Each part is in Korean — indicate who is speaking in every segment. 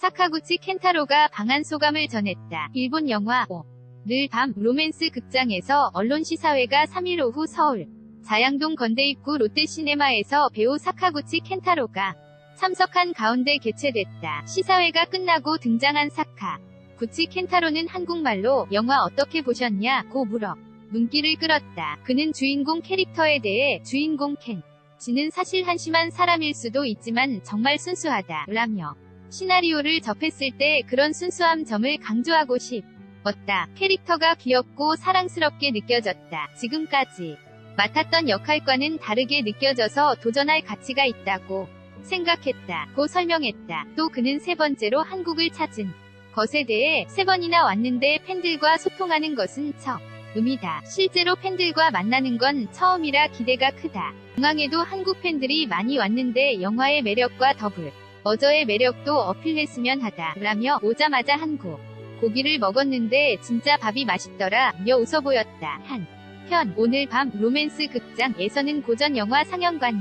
Speaker 1: 사카구치 켄타로가 방한 소감을 전했다. 일본 영화 오. 늘밤 로맨스 극장에서 언론 시사회가 3일 오후 서울 자양동 건대입구 롯데시네마에서 배우 사카구치 켄타로가 참석한 가운데 개최됐다. 시사회가 끝나고 등장한 사카. 구치 켄타로는 한국말로 영화 어떻게 보셨냐?고 물어 눈길을 끌었다. 그는 주인공 캐릭터에 대해 주인공 켄. 지는 사실 한심한 사람일 수도 있지만 정말 순수하다. 라며 시나리오를 접했을 때 그런 순수함 점을 강조하고 싶었다. 캐릭터가 귀엽고 사랑스럽게 느껴졌다. 지금까지 맡았던 역할과는 다르게 느껴져서 도전할 가치가 있다고 생각했다. 고 설명했다. 또 그는 세 번째로 한국을 찾은 것에 대해 세 번이나 왔는데 팬들과 소통하는 것은 처음이다. 실제로 팬들과 만나는 건 처음이라 기대가 크다. 공항에도 한국 팬들이 많이 왔는데 영화의 매력과 더불 어저의 매력도 어필했으면 하다. 라며 오자마자 한국 고기를 먹었는데 진짜 밥이 맛있더라. 며 웃어 보였다. 한편 오늘 밤 로맨스 극장에서는 고전 영화 상영관이.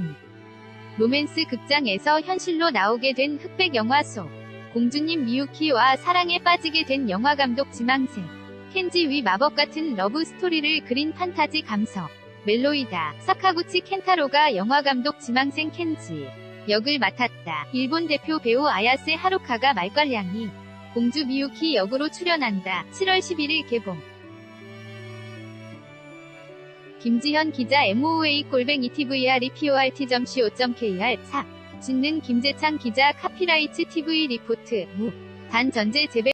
Speaker 1: 로맨스 극장에서 현실로 나오게 된 흑백 영화 속. 공주님 미유키와 사랑에 빠지게 된 영화 감독 지망생. 켄지 위 마법 같은 러브 스토리를 그린 판타지 감성. 멜로이다. 사카구치 켄타로가 영화 감독 지망생 켄지 역을 맡았다. 일본 대표 배우 아야세 하루카가 말괄량이 공주 미유키 역으로 출연한다. 7월 11일 개봉 김지현 기자 MOA 골뱅이 TVR EPORT.co.kr 4 짓는 김재창 기자 카피라이츠 TV 리포트 무 단 전제 재배